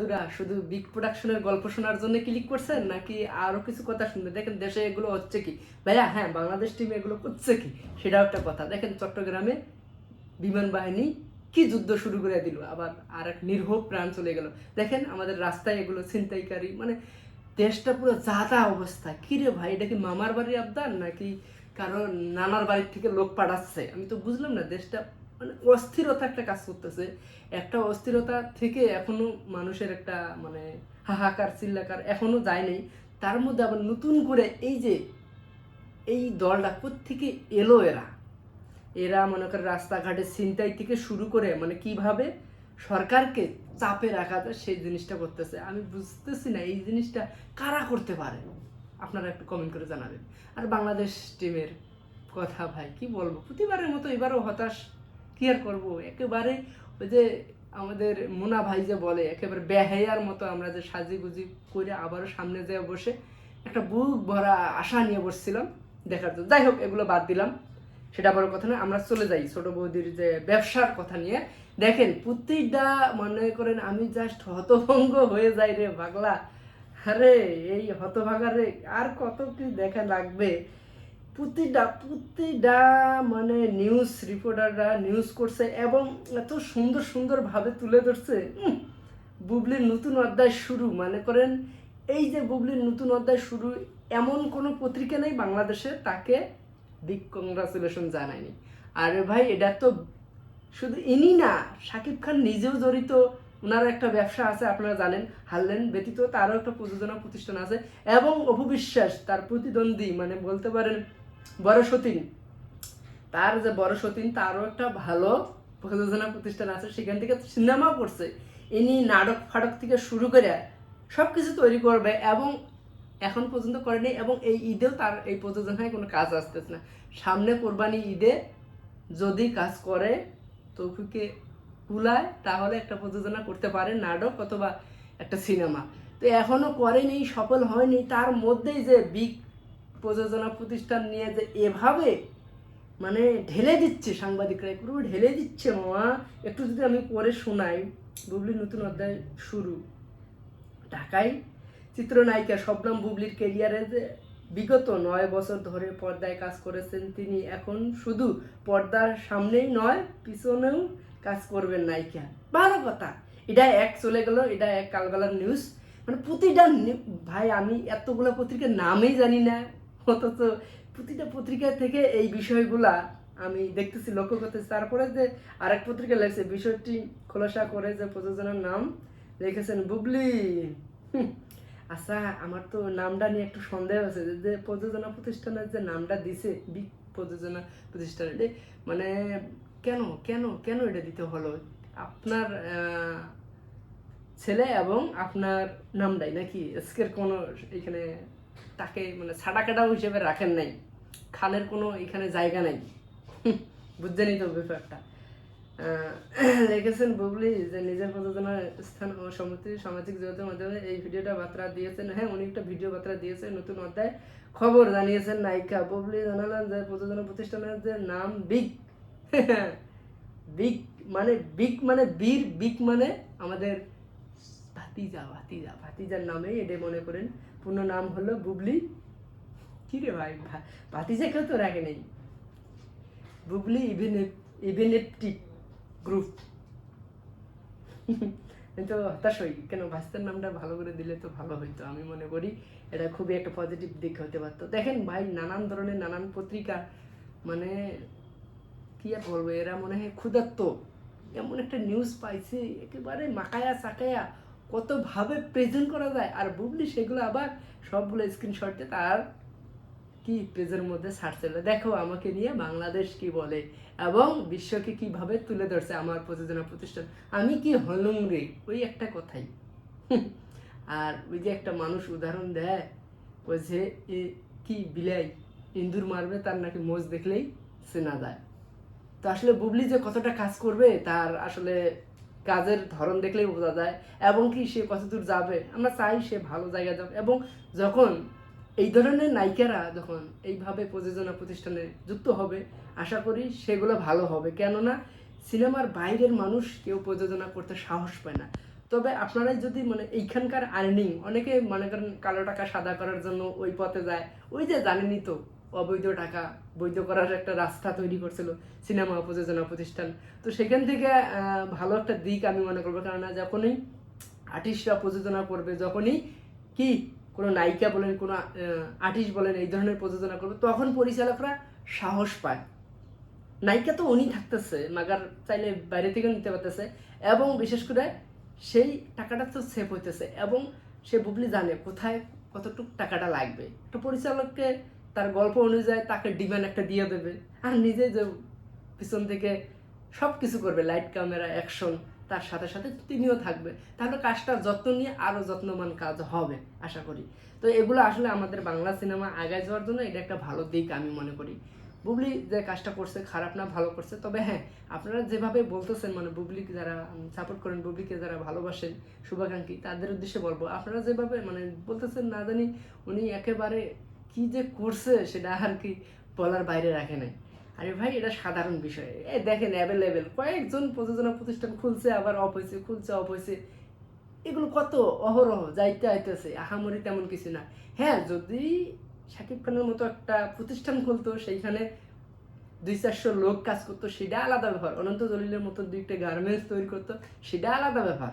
দুরা শুধু বিগ প্রোডাকশনের গল্প শোনার জন্য ক্লিক করছেন, নাকি আরও কিছু কথা শুনবে দেখেন দেশে এগুলো হচ্ছে কি? ভাইয়া হ্যাঁ বাংলাদেশ টিম এগুলো করছে কি? সেটাও একটা কথা। দেখেন চট্টগ্রামে বিমান বাহিনী কি যুদ্ধ শুরু করে দিল, আবার আর এক নির্ভোগ প্রাণ চলে গেল। দেখেন আমাদের রাস্তায় এগুলো ছিনতাইকারী মানে দেশটা পুরো যাতা অবস্থা। কি রে ভাই, এটা কি মামার বাড়ির আবদার, নাকি কারণ নানার বাড়ির থেকে লোক পাঠাচ্ছে? আমি তো বুঝলাম না, দেশটা মানে অস্থিরতা একটা কাজ করতেছে। একটা অস্থিরতা থেকে এখনও মানুষের একটা মানে হাহাকার, চিল্লাকার এখনও যায়নি তার মধ্যে আবার নতুন করে এই যে, এই দলটা থেকে এলো এরা? এরা মনে করে রাস্তাঘাটে ছিনতাই থেকে শুরু করে মানে কীভাবে সরকারকে চাপে রাখা যায় সেই জিনিসটা করতেছে। আমি বুঝতেছি না এই জিনিসটা কারা করতে পারে? আপনারা একটু কমেন্ট করে জানাবেন। আর বাংলাদেশ টিমের কথা ভাই, কি বলব? প্রতিবারের মতো এবারও হতাশ কি আর করব। একেবারে ওই যে আমাদের মুনা ভাই যে বলে, একেবারে বেহাইয়ার মতো আমরা যে সাজিগুজি করে আবারও সামনে যেয়ে বসে একটা বুক ভরা আশা নিয়ে বসছিলাম দেখার জন্য। যাই হোক, এগুলো বাদ দিলাম। সেটা বড় কথা না আমরা চলে যাই ছোট বৌদির যে ব্যবসার কথা নিয়ে। দেখেন প্রত্যেকটা মনে করেন আমি জাস্ট হতভঙ্গ হয়ে যাই রে পাগলা আরে, এই হতভাগা রে, আর কত কি দেখা লাগবে? প্রতিটা প্রতিটা মানে নিউজ রিপোর্টাররা নিউজ করছে এবং এত সুন্দর সুন্দরভাবে তুলে ধরছে। বুবলির নতুন অধ্যায় শুরু মানে করেন এই যে বুবলির নতুন অধ্যায় শুরু, এমন কোনো পত্রিকা নেই বাংলাদেশে তাকে বিগ কংগ্রাচুলেশন জানায়নি। আর ভাই, এটা তো শুধু ইনি না, শাকিব খান নিজেও জড়িত ওনার একটা ব্যবসা আছে, আপনারা জানেন, হারলেন ব্যতীত তারও একটা প্রযোজনা প্রতিষ্ঠান আছে, এবং অপবিশ্বাস তার প্রতিদ্বন্দ্বী মানে বলতে পারেন বড় সতীন। তার যে বড় সতীন, তারও একটা ভালো প্রযোজনা প্রতিষ্ঠান আছে। সেখান থেকে সিনেমাও করছে। ইনি নাটক ফাটক থেকে শুরু করে সব কিছু তৈরি করবে এবং এখন পর্যন্ত করেনি এবং এই ঈদেও তার এই প্রযোজনায় কোনো কাজ আসতেছে না। সামনে কোরবানি ঈদে যদি কাজ করে তৌফিকে কুলায়, তাহলে একটা প্রযোজনা করতে পারে নাটক অথবা একটা সিনেমা। তো এখনও করেনি, সফল হয়নি। তার মধ্যেই যে বিগ প্রযোজনা প্রতিষ্ঠান নিয়ে যে এভাবে মানে ঢেলে দিচ্ছে সাংবাদিকরা পুরো ঢেলে দিচ্ছে মামা। একটু যদি আমি পরে শোনাই বুবলির নতুন অধ্যায় শুরু। ঢাকায় চিত্রনায়িকা শবনম বুবলির ক্যারিয়ারে যে বিগত নয় বছর ধরে পর্দায় কাজ করেছেন, তিনি এখন শুধু পর্দার সামনেই নয়, পিছনেও কাজ করবেন নায়িকা। ভালো কথা। এটা এক চলে গেল, এটা এক কালবেলার নিউজ মানে প্রতিটা ভাই, আমি এতগুলো পত্রিকার নামেই জানি না। অথচ প্রতিটা পত্রিকা থেকে এই বিষয়গুলা আমি দেখতেছি, লক্ষ্য করতেছি। তারপরে যে আরেক পত্রিকা লেগেছে বিষয়টি খোলাসা করে যে প্রযোজনার নাম লিখেছেন বুবলি। আচ্ছা আমার তো নামটা নিয়ে একটু সন্দেহ আছে। যে- প্রযোজনা প্রতিষ্ঠানের যে নামটা দিছে, বিগ প্রযোজনা প্রতিষ্ঠান মানে কেন কেন কেন এটা দিতে হলো? আপনার ছেলে এবং আপনার নামটাই নাকি? এসকের কোনো এখানে তাকে মানে ছাড়া কাটাও হিসেবে রাখেন নাই। খালের কোনো এখানে জায়গা নাই। বুঝছেনই তো ব্যাপারটা। লিখেছেন বুবলি যে নিজের প্রযোজনার স্থান ও সমিতি সামাজিক যোগাযোগের মাধ্যমে এই ভিডিওটা বার্তা দিয়েছেন। হ্যাঁ উনি একটা ভিডিও বার্তা দিয়েছেন নতুন অধ্যায়। খবর জানিয়েছেন নায়িকা। বুবলি জানালেন যে প্রযোজনা প্রতিষ্ঠানের যে নাম বিগ। বিগ মানে বিগ মানে বীর, বিগ মানে আমাদের ভাতিজা ভাতিজা, ভাতিজার নামে এটা মনে করেন। পূর্ণ নাম হলো বুবলি। কি রে ভাই ভাতিজা কেউ তো রাখে নেই। বুবলি ইভেনেটিভ গ্রুপ। কিন্তু হতাশ হই, কেন ভাস্তার নামটা ভালো করে দিলে তো ভালো হইতো, আমি মনে করি। এটা খুবই একটা পজিটিভ দিক হতে পারতো। দেখেন ভাই, নানান ধরনের নানান পত্রিকা মানে কি আর বলব, এরা মনে হয় ক্ষুধার্ত। এমন একটা নিউজ পাইছে, একেবারে মাকায়া সাকায়া কতভাবে প্রেজেন্ট করা যায় আর বুবলি সেগুলো আবার সবগুলো স্ক্রিনশটে তার কি পেজের মধ্যে ছাড়ছিল দেখো আমাকে নিয়ে বাংলাদেশ কি বলে এবং বিশ্বকে কীভাবে তুলে ধরছে আমার প্রযোজনা প্রতিষ্ঠান। আমি কি হলুম রে? ওই একটা কথাই। আর ওই যে একটা মানুষ উদাহরণ দেয়, ওই যে কি বিলাই, ইন্দুর মারবে, তার নাকি মোজ দেখলেই চেনা যায় তো আসলে বুবলি যে কতটা কাজ করবে, তার আসলে কাজের ধরন দেখলেই বোঝা যায়, এবং কি সে কতদূর যাবে, আমরা চাই সে ভালো জায়গায় যাবে এবং যখন এই ধরনের নায়িকারা যখন এইভাবে প্রযোজনা প্রতিষ্ঠানে যুক্ত হবে, আশা করি সেগুলো ভালো হবে। কেননা সিনেমার বাইরের মানুষ কেউ প্রযোজনা করতে সাহস পায় না। তবে আপনারাই যদি মানে এইখানকার আর্নিং অনেকে মনে করেন কালো টাকা সাদা করার জন্য ওই পথে যায়, ওই যে জানেনই তো অবৈধ টাকা, বৈধ করার একটা রাস্তা তৈরি করছিল সিনেমা প্রযোজনা প্রতিষ্ঠান। তো সেখান থেকে ভালো একটা দিক আমি মনে করব। কেননা যখনই আর্টিস্টরা প্রযোজনা করবে, যখনই কি কোনো নায়িকা বলেন, কোনো আর্টিস্ট বলেন, এই ধরনের প্রযোজনা করবে, তখন পরিচালকরা সাহস পায়। নায়িকা তো উনি থাকতেছে, মাগার চাইলে বাইরে থেকেও নিতে পারতেছে এবং বিশেষ করে সেই টাকাটা তো সেভ হইতেছে এবং সে বুবলি জানে কোথায় কতটুকু টাকাটা লাগবে। একটা পরিচালককে তার গল্প অনুযায়ী তাকে ডিমান্ড একটা দিয়ে দেবে। আর নিজে যে পিছন থেকে সব কিছু করবে, লাইট, ক্যামেরা অ্যাকশন তার সাথে সাথে তিনিও থাকবে। তাহলে কাজটা যত্ন নিয়ে আরও যত্নমান কাজ হবে, আশা করি। তো এগুলো আসলে আমাদের বাংলা সিনেমা আগায় যাওয়ার জন্য এটা একটা ভালো দিক, আমি মনে করি। বুবলি যে কাজটা করছে খারাপ না, ভালো করছে, তবে হ্যাঁ আপনারা যেভাবে বলতেছেন মানে বুবলিকে যারা সাপোর্ট করেন, বুবলিকে যারা ভালোবাসেন, শুভাকাঙ্ক্ষী, তাদের উদ্দেশ্যে বলব, আপনারা যেভাবে মানে বলতেছেন না জানি, উনি একেবারে কি যে করছে সেটা আর কি বলার বাইরে রাখে নাই। আরে ভাই, এটা সাধারণ বিষয়। এই দেখেন অ্যাভেলেবেল কয়েকজন প্রযোজনা প্রতিষ্ঠান খুলছে, আবার অফ হয়েছে, খুলছে, অফ হয়েছে। এগুলো কত অহরহ, যাইতে আইতেছে, আহামরি তেমন কিছু না। হ্যাঁ যদি শাকিব খানের মতো একটা প্রতিষ্ঠান খুলতো, সেইখানে দুই চারশো লোক কাজ করতো, সেটা আলাদা ব্যাপার। অনন্ত জলিলের মতো দুইটা গার্মেন্টস তৈরি করতো, সেটা আলাদা ব্যাপার।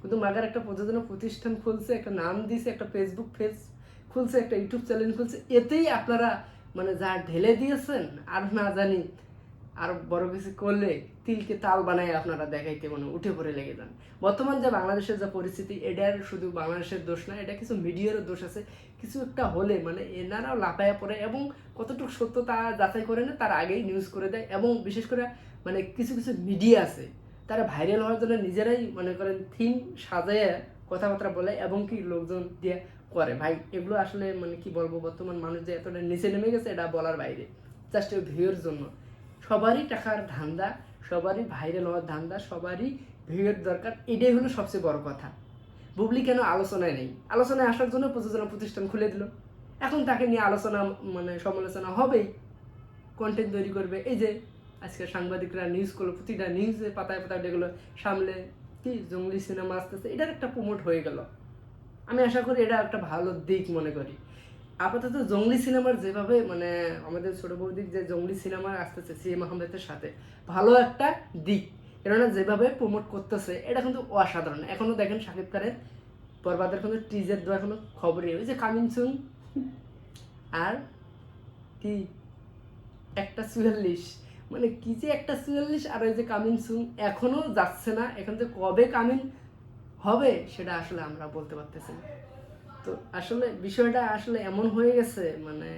কিন্তু মাগার একটা প্রযোজনা প্রতিষ্ঠান খুলছে, একটা নাম দিছে, একটা ফেসবুক পেজ খুলছে, একটা ইউটিউব চ্যানেল খুলছে, এতেই আপনারা মানে যা ঢেলে দিয়েছেন, আর না জানি, আর বড় কিছু করলে তিলকে তাল বানায় আপনারা দেখাইতে মানে উঠে পড়ে লেগে যান। বর্তমান যে বাংলাদেশের যে পরিস্থিতি, এটার শুধু বাংলাদেশের দোষ না, এটা কিছু মিডিয়ারও দোষ আছে। কিছু একটা হলে মানে এনারাও লাফায়া পড়ে এবং কতটুকু সত্য তা যাচাই করে না তার আগেই নিউজ করে দেয় এবং বিশেষ করে মানে কিছু কিছু মিডিয়া আছে, তারা ভাইরাল হওয়ার জন্য নিজেরাই মনে করেন থিম সাজায় কথাবার্তা বলে এবং কি লোকজন দিয়ে করে। ভাই, এগুলো আসলে মানে কি বলব, বর্তমান মানুষ যে এতটা নিচে নেমে গেছে, এটা বলার বাইরে। জাস্ট ভিউর জন্য। সবারই টাকার ধান্দা, সবারই ভাইরাল হওয়ার ধান্দা, সবারই ভিউয়ের দরকার। এটাই হলো সবচেয়ে বড় কথা। বুবলি কেন আলোচনায় নেই? আলোচনায় আসার জন্য প্রযোজনা প্রতিষ্ঠান খুলে দিল। এখন তাকে নিয়ে আলোচনা মানে সমালোচনা হবেই। কন্টেন্ট তৈরি করবে। এই যে আজকে সাংবাদিকরা নিউজ করল, প্রতিটা নিউজে পাতায় পাতায় যেগুলো সামলে কি জঙ্গলি সিনেমা আসতেছে, এটার একটা প্রমোট হয়ে গেল। আমি আশা করি এটা একটা ভালো দিক মনে করি। আপাতত জঙ্গলি সিনেমার যেভাবে মানে আমাদের ছোট বৌদির যে জঙ্গলি সিনেমা আসতেছে, সিএম আহমেদের সাথে, ভালো একটা দিক। কেননা যেভাবে প্রমোট করতেছে, এটা কিন্তু অসাধারণ। এখনও দেখেন শাকিব খানের, বরবাদের কোনো টিজার দেওয়ার কোনো খবরই। ওই যে কামিং সুন আর কি? একটা চুয়াল্লিশ। মানে কি যে একটা চুয়াল্লিশ আর ওই যে কামিং সুন এখনও যাচ্ছে না। এখন যে কবে কামিং হবে সেটা আসলে আমরা বলতে পারতেছি না। তো আসলে বিষয়টা আসলে এমন হয়ে গেছে মানে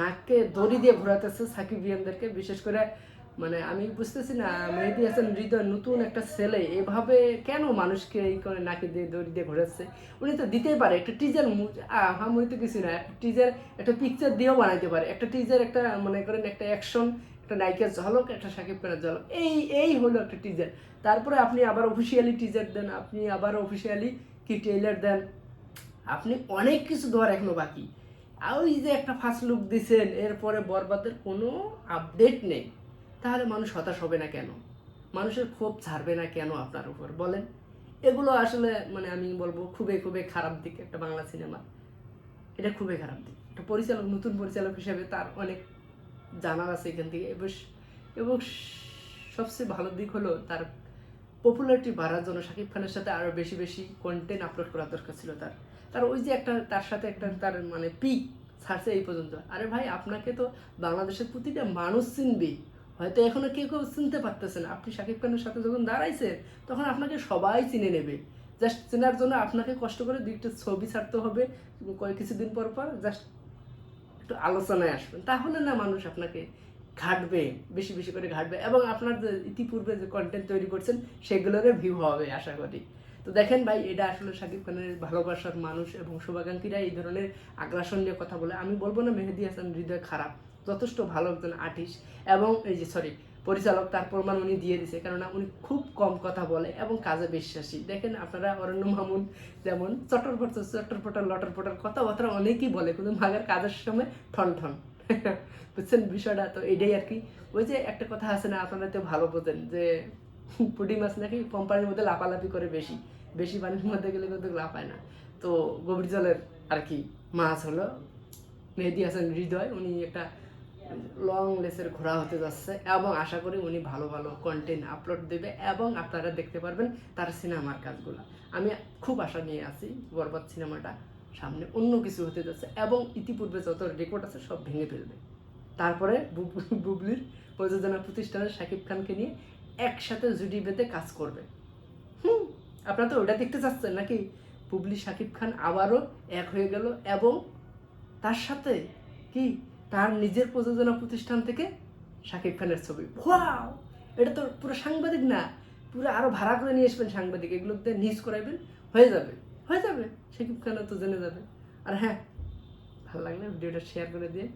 নাককে দড়ি দিয়ে ঘোরাতেছে সাকিবিয়ানদেরকে বিশেষ করে মানে আমি বুঝতেছি না, মেহেদি হাসান হৃদয় নতুন একটা ছেলে, এভাবে কেন মানুষকে এই করে নাকে দিয়ে দড়ি দিয়ে ঘোরাচ্ছে? উনি তো দিতেই পারে, একটা টিজার হামুই তো কিছু না, একটা টিজার একটা পিকচার দিয়েও বানাইতে পারে, একটা টিজার একটা, মনে করেন একটা অ্যাকশন একটা নায়িকার ঝলক, একটা সাকিব খানের ঝলক। এই এই হলো একটা টিজার তারপরে আপনি আবার অফিসিয়ালি টিজার দেন, আপনি আবার অফিসিয়ালি কি ট্রেলার দেন। আপনি অনেক কিছু দেওয়ার এখনও বাকি। আর ওই যে একটা ফার্স্ট লুক দিছেন, এরপরে বরবাদের কোনো আপডেট নেই। তাহলে মানুষ হতাশ হবে না কেন? মানুষের ক্ষোভ ছাড়বে না কেন আপনার উপর? বলেন। এগুলো আসলে মানে আমি বলব, খুবই খুবই খারাপ দিক একটা বাংলা সিনেমা এটা খুবই খারাপ দিক। একটা পরিচালক, নতুন পরিচালক হিসেবে তার অনেক জানার আছে এখান থেকে। এবং এবং সবচেয়ে ভালো দিক হলো তার পপুলারিটি বাড়ার জন্য শাকিব খানের সাথে আরও বেশি বেশি কন্টেন্ট আপলোড করা দরকার ছিল তার। তার ওই যে একটা তার সাথে একটা তার মানে পিক ছাড়ছে এই পর্যন্ত। আরে ভাই, আপনাকে তো বাংলাদেশের প্রতিটা মানুষ চিনবে। হয়তো এখনও কেউ কেউ চিনতে পারতেছেন আপনি শাকিব খানের সাথে যখন দাঁড়াইছেন, তখন আপনাকে সবাই চিনে নেবে। জাস্ট চেনার জন্য আপনাকে কষ্ট করে দুইটা ছবি ছাড়তে হবে, কয়েক কিছুদিন পর পর জাস্ট একটু আলোচনায় আসবেন, তাহলে না মানুষ আপনাকে ঘাটবে, বেশি বেশি করে ঘাটবে এবং আপনার যে ইতিপূর্বে যে কন্টেন্ট তৈরি করছেন সেগুলোরও ভিউ হবে আশা করি। তো দেখেন ভাই, এটা আসলে শাকিব খানের ভালোবাসার মানুষ এবং শুভাকাঙ্ক্ষীরা এই ধরনের আগ্রাসন নিয়ে কথা বলে। আমি বলব না, মেহেদি হাসান হৃদয় খারাপ, যথেষ্ট ভালো একজন আর্টিস্ট এবং এই যে সরি পরিচালক তার প্রমাণ উনি দিয়ে দিছে, কেননা উনি খুব কম কথা বলে এবং কাজে বিশ্বাসী। দেখেন আপনারা অরণ্য মামুন যেমন চটর পটর চটর পটর লটর পটর কথাবার্তা অনেকেই বলে, কিন্তু মাগের কাজের সময় ঠন ঠন। বুঝছেন বিষয়টা? তো এটাই আর কি। ওই যে একটা কথা আছে না, আপনারা তো ভালো বোঝেন যে পুঁটি মাছ নাকি কোম্পানির মধ্যে লাফালাফি করে বেশি বেশি পানির মধ্যে গেলে কিন্তু লাফায় না। তো গভীর জলের আর কি মাছ হলো, মেহেদি হাসান হৃদয়, উনি একটা লং লেসের ঘোরা হতে যাচ্ছে এবং আশা করি উনি ভালো ভালো কন্টেন্ট আপলোড দেবে এবং আপনারা দেখতে পারবেন তার সিনেমার কাজগুলো। আমি খুব আশা নিয়ে আছি বরবাদ সিনেমাটা সামনে অন্য কিছু হতে যাচ্ছে এবং ইতিপূর্বে যত রেকর্ড আছে সব ভেঙে ফেলবে। তারপরে বুব- বুবলির প্রযোজনা প্রতিষ্ঠানের শাকিব খানকে নিয়ে একসাথে জুটি বেঁধে কাজ করবে। হুম, আপনারা তো ওটা দেখতে চাচ্ছেন নাকি? বুবলি, শাকিব খান আবারও এক হয়ে গেল এবং তার সাথে কি তার নিজের প্রযোজনা প্রতিষ্ঠান থেকে শাকিব খানের ছবি। ওয়াও এটা তো পুরো সাংবাদিক না পুরো আরও ভাড়া করে নিয়ে আসবেন সাংবাদিক এগুলোতে নিউজ করাইবেন হয়ে যাবে হয়ে যাবে শাকিব খানও তো জেনে যাবে। আর হ্যাঁ ভালো লাগলে ভিডিওটা শেয়ার করে দিয়ে